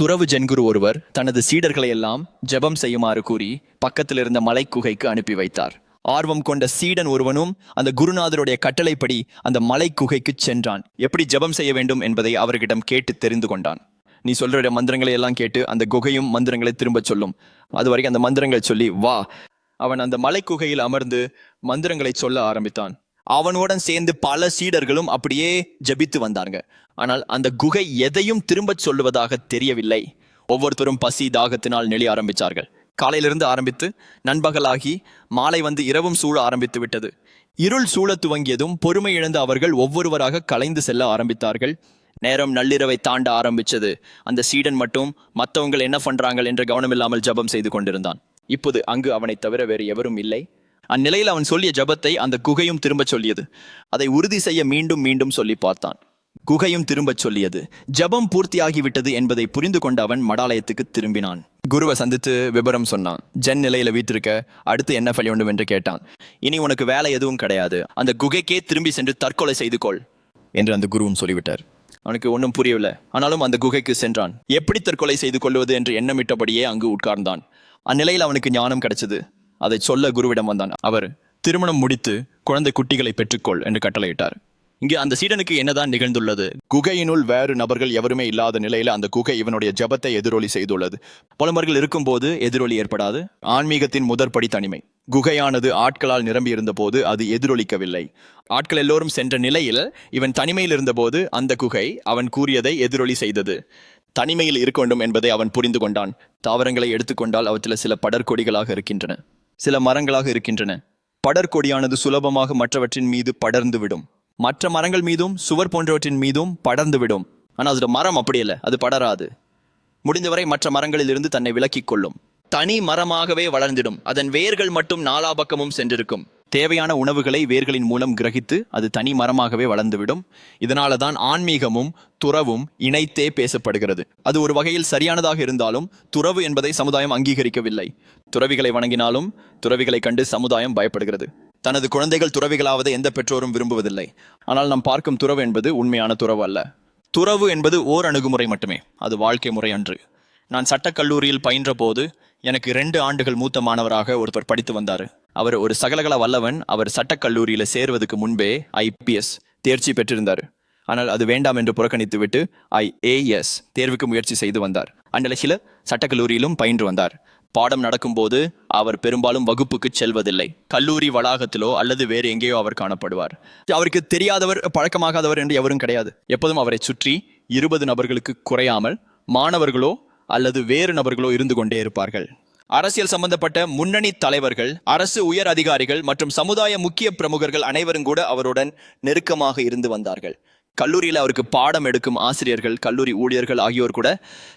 துறவு ஜென்குரு ஒருவர் தனது சீடர்களை எல்லாம் ஜெபம் செய்யுமாறு கூறி பக்கத்தில் இருந்த மலை குகைக்கு அனுப்பி வைத்தார். ஆர்வம் கொண்ட சீடன் ஒருவனும் அந்த குருநாதருடைய கட்டளைப்படி அந்த மலைக்குகைக்கு சென்றான். எப்படி ஜெபம் செய்ய வேண்டும் என்பதை அவர்களிடம் கேட்டு தெரிந்து கொண்டான். நீ சொல்ற மந்திரங்களை எல்லாம் கேட்டு அந்த குகையும் மந்திரங்களை திரும்பச் சொல்லும். அது வரைக்கும் அந்த மந்திரங்களை சொல்லி வா. அவன் அந்த மலை குகையில் அமர்ந்து மந்திரங்களை சொல்ல ஆரம்பித்தான். அவனுடன் சேர்ந்து பல சீடர்களும் அப்படியே ஜெபித்து வந்தாங்க. ஆனால் அந்த குகை எதையும் திரும்பச் சொல்லுவதாக தெரியவில்லை. ஒவ்வொருத்தரும் பசி தாகத்தினால் நெளி ஆரம்பித்தார்கள் காலையிலிருந்து ஆரம்பித்து நண்பகலாகி மாலை வந்து இரவும் சூழ ஆரம்பித்து விட்டது. இருள் சூழ துவங்கியதும் பொறுமை இழந்த அவர்கள் ஒவ்வொருவராக கலைந்து செல்ல ஆரம்பித்தார்கள். நேரம் நள்ளிரவை தாண்ட ஆரம்பிச்சது. அந்த சீடன் மட்டும் மற்றவங்கள் என்ன பண்றாங்கள் என்று கவனமில்லாமல் ஜெபம் செய்து கொண்டிருந்தான். இப்போது அங்கு அவனை தவிர வேறு எவரும் இல்லை. அந்நிலையில் அவன் சொல்லிய ஜெபத்தை அந்த குகையும் திரும்பச் சொல்லியது. அதை உறுதி செய்ய மீண்டும் மீண்டும் சொல்லி பார்த்தான். குகையும் திரும்பச் சொல்லியது. ஜெபம் பூர்த்தியாகிவிட்டது என்பதை புரிந்து கொண்ட அவன் மடாலயத்துக்கு திரும்பினான். குருவை சந்தித்து விபரம் சொன்னான். ஜென் நிலையில வீட்டிருக்க அடுத்து என்ன பழி வேண்டும் என்று கேட்டான். இனி உனக்கு வேலை எதுவும் கிடையாது. அந்த குகைக்கே திரும்பி சென்று தற்கொலை செய்து கொள் என்று அந்த குருவும் சொல்லிவிட்டார். அவனுக்கு ஒன்றும் புரியவில்லை. ஆனாலும் அந்த குகைக்கு சென்றான். எப்படி தற்கொலை செய்து கொள்வது என்று எண்ணமிட்டபடியே அங்கு உட்கார்ந்தான். அந்நிலையில் அவனுக்கு ஞானம் கிடைச்சது. அதை சொல்ல குருவிடம் வந்தான். அவர் திருமணம் முடித்து குழந்தை குட்டிகளை பெற்றுக்கொள் என்று கட்டளையிட்டார். இங்கே அந்த சீடனுக்கு என்னதான் நிகழ்ந்துள்ளது? குகையினுள் வேறு நபர்கள் எவருமே இல்லாத நிலையில அந்த குகை இவனுடைய ஜெபத்தை எதிரொலி செய்துள்ளது. புலம்பர்கள் இருக்கும்போது எதிரொலி ஏற்படாது. ஆன்மீகத்தின் முதற்படி தனிமை. குகையானது ஆட்களால் நிரம்பி இருந்தபோது அது எதிரொலிக்கவில்லை. ஆட்கள் எல்லோரும் சென்ற நிலையில் இவன் தனிமையில் இருந்தபோது அந்த குகை அவன் கூறியதை எதிரொலி செய்தது. தனிமையில் இருக்க வேண்டும் என்பதை அவன் புரிந்து கொண்டான். தாவரங்களை எடுத்துக்கொண்டால் அவற்றில் சில படர்கொடிகளாக இருக்கின்றன. சில மரங்களாக இருக்கின்றன. படர்கொடியானது சுலபமாக மற்றவற்றின் மீது படர்ந்து விடும். மற்ற மரங்கள் மீதும் சுவர் போன்றவற்றின் மீதும் படர்ந்து விடும். ஆனால் அதோட மரம் அப்படி இல்லை அது படராது. முடிந்தவரை மற்ற மரங்களிலிருந்து தன்னை விலக்கிக் கொள்ளும். தனி மரமாகவே வளர்ந்திடும். அதன் வேர்கள் மட்டும் நாலா பக்கமும் சென்றிருக்கும். தேவையான உணவுகளை வேர்களின் மூலம் கிரகித்து அது தனி மரமாகவே வளர்ந்துவிடும். இதனால தான் ஆன்மீகமும் துறவும் இணைத்தே பேசப்படுகிறது. அது ஒரு வகையில் சரியானதாக இருந்தாலும் துறவு என்பதை சமுதாயம் அங்கீகரிக்கவில்லை. துறவிகளை வணங்கினாலும் துறவிகளை கண்டு சமுதாயம் பயப்படுகிறது. தனது குழந்தைகள் துறவிகளாவதை எந்த பெற்றோரும் விரும்புவதில்லை. ஆனால் நாம் பார்க்கும் துறவு என்பது உண்மையான துறவு அல்ல. துறவு என்பது ஓர் அணுகுமுறை மட்டுமே. அது வாழ்க்கை முறை அன்று. நான் சட்டக் கல்லூரியில் பயின்ற போது எனக்கு ரெண்டு ஆண்டுகள் மூத்த மாணவராக ஒருத்தர் படித்து வந்தார். அவர் ஒரு சகலகல வல்லவன் அவர் சட்டக் கல்லூரியில சேருவதற்கு முன்பே ஐபிஎஸ் தேர்ச்சி பெற்றிருந்தார். ஆனால் அது வேண்டாம் என்று புறக்கணித்துவிட்டு ஐ ஐஏஎஸ் தேர்வுக்கு முயற்சி செய்து வந்தார். அந்நிலையில் சட்டக்கல்லூரியிலும் பயின்று வந்தார். பாடம் நடக்கும்போது அவர் பெரும்பாலும் வகுப்புக்கு செல்வதில்லை. கல்லூரி வளாகத்திலோ அல்லது வேறு எங்கேயோ அவர் காணப்படுவார். அவருக்கு தெரியாதவர் பழக்கமாகாதவர் என்று எவரும் கிடையாது. எப்போதும் அவரை சுற்றி இருபது நபர்களுக்கு குறையாமல் மாணவர்களோ அல்லது வேறு நபர்களோ இருந்து கொண்டே இருப்பார்கள். அரசியல் சம்பந்தப்பட்ட முன்னணி தலைவர்கள் அரசு உயர் அதிகாரிகள் மற்றும் சமுதாய முக்கிய பிரமுகர்கள் அனைவரும் கூட அவருடன் நெருக்கமாக இருந்து வந்தார்கள். கல்லூரியில் அவருக்கு பாடம் எடுக்கும் ஆசிரியர்கள் கல்லூரி ஊழியர்கள் ஆகியோர் கூட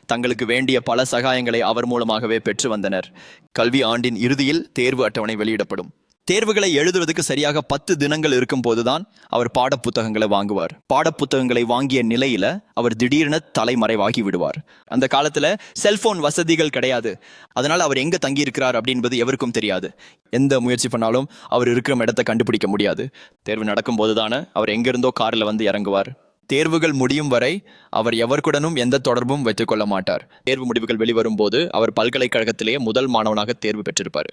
தங்களுக்கு வேண்டிய பல சகாயங்களை அவர் மூலமாகவே பெற்று வந்தனர். கல்வி ஆண்டின் இறுதியில் தேர்வு அட்டவணை வெளியிடப்படும். தேர்வுகளை எழுதுவதற்கு சரியாக பத்து தினங்கள் இருக்கும் போதுதான் அவர் பாடப்புத்தகங்களை வாங்குவார். பாடப்புத்தகங்களை வாங்கிய நிலையில அவர் திடீரென தலைமறைவாகி விடுவார். அந்த காலத்துல செல்போன் வசதிகள் கிடையாது. அதனால அவர் எங்க தங்கி இருக்கிறார் அப்படின்பது எவருக்கும் தெரியாது. எந்த முயற்சி பண்ணாலும் அவர் இருக்கிற இடத்தை கண்டுபிடிக்க முடியாது. தேர்வு நடக்கும் போதுதானே அவர் எங்கிருந்தோ காரில் வந்து இறங்குவார். தேர்வுகள் முடியும் வரை அவர் எவருக்குடனும் எந்த தொடர்பும் வைத்துக்கொள்ள மாட்டார். தேர்வு முடிவுகள் வெளிவரும் போது அவர் பல்கலைக்கழகத்திலேயே முதல் மாணவனாக தேர்வு பெற்றிருப்பார்.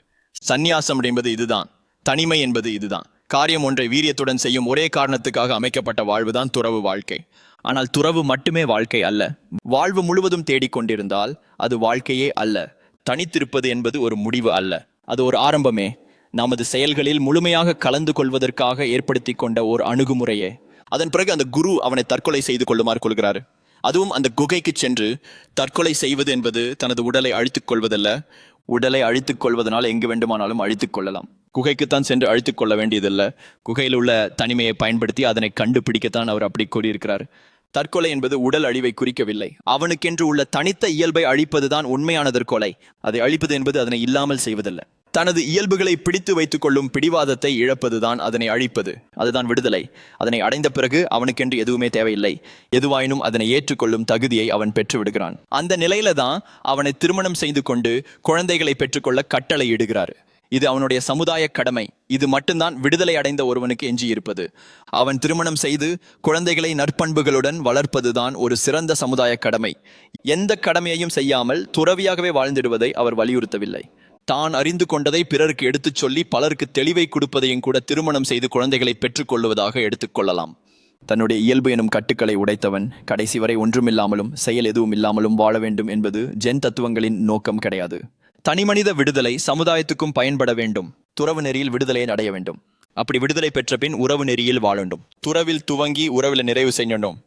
சந்நியாசம் என்பது இதுதான். தனிமை என்பது இதுதான். காரியம் ஒன்றை வீரியத்துடன் செய்யும் ஒரே காரணத்துக்காக அமைக்கப்பட்ட வாழ்வுதான் துறவு வாழ்க்கை. ஆனால் துறவு மட்டுமே வாழ்க்கை அல்ல. வாழ்வு முழுவதும் தேடிக்கொண்டிருந்தால் அது வாழ்க்கையே அல்ல. தனித்திருப்பது என்பது ஒரு முடிவு அல்ல. அது ஒரு ஆரம்பமே. நமது செயல்களில் முழுமையாக கலந்து கொள்வதற்காக ஏற்படுத்தி கொண்ட ஒரு அணுகுமுறையே. அதன் பிறகு அந்த குரு அவனை தற்கொலை செய்து கொள்ளுமாறு கொள்கிறாரு. அதுவும் அந்த குகைக்கு சென்று தற்கொலை செய்வது என்பது தனது உடலை அழித்துக் கொள்வதல்ல. உடலை அழித்துக் கொள்வதனால் எங்கு வேண்டுமானாலும் அழித்துக் கொள்ளலாம். குகைக்குத்தான் சென்று அழித்துக் கொள்ள வேண்டியதில்லை. குகையில் உள்ள தனிமையை பயன்படுத்தி அதனை கண்டுபிடிக்கத்தான் அவர் அப்படி கூறியிருக்கிறார். தற்கொலை என்பது உடல் அழிவை குறிக்கவில்லை. அவனுக்கென்று உள்ள தனித்த இயல்பை அழிப்பதுதான் உண்மையான தற்கொலை அதை அழிப்பது என்பது அதனை இல்லாமல் செய்வதில்லை. தனது இயல்புகளை பிடித்து வைத்துக் கொள்ளும் பிடிவாதத்தை இழப்பதுதான் அதனை அழிப்பது. அதுதான் விடுதலை. அதனை அடைந்த பிறகு அவனுக்கென்று எதுவுமே தேவையில்லை. எதுவாயினும் அதனை ஏற்றுக்கொள்ளும் தகுதியை அவன் பெற்று விடுகிறான் அந்த நிலையில தான் அவனை திருமணம் செய்து கொண்டு குழந்தைகளை பெற்றுக்கொள்ள கட்டளை இடுகிறார். இது அவனுடைய சமுதாய கடமை. இது மட்டும்தான் விடுதலை அடைந்த ஒருவனுக்கு எஞ்சியிருப்பது. அவன் திருமணம் செய்து குழந்தைகளை நற்பண்புகளுடன் வளர்ப்பதுதான் ஒரு சிறந்த சமுதாய கடமை. எந்த கடமையையும் செய்யாமல் துறவியாகவே வாழ்ந்திடுவதை அவர் வலியுறுத்தவில்லை. தான் அறிந்து கொண்டதை பிறருக்கு எடுத்துச் சொல்லி பலருக்கு தெளிவை கொடுப்பதையும் கூட திருமணம் செய்து குழந்தைகளை பெற்றுக்கொள்வதாக எடுத்துக்கொள்ளலாம் தன்னுடைய இயல்பு எனும் கட்டுக்களை உடைத்தவன் கடைசி வரை ஒன்றுமில்லாமலும் செயல் எதுவும் இல்லாமலும் வாழ வேண்டும் என்பது ஜென் தத்துவங்களின் நோக்கம் கிடையாது. தனிமனித விடுதலை சமுதாயத்துக்கும் பயன்பட வேண்டும். துறவு நெறியில் விடுதலையை அடைய வேண்டும். அப்படி விடுதலை பெற்ற பின் உறவு நெறியில் வாழண்டும் துறவில் துவங்கி உறவில் நிறைவு செய்யணும்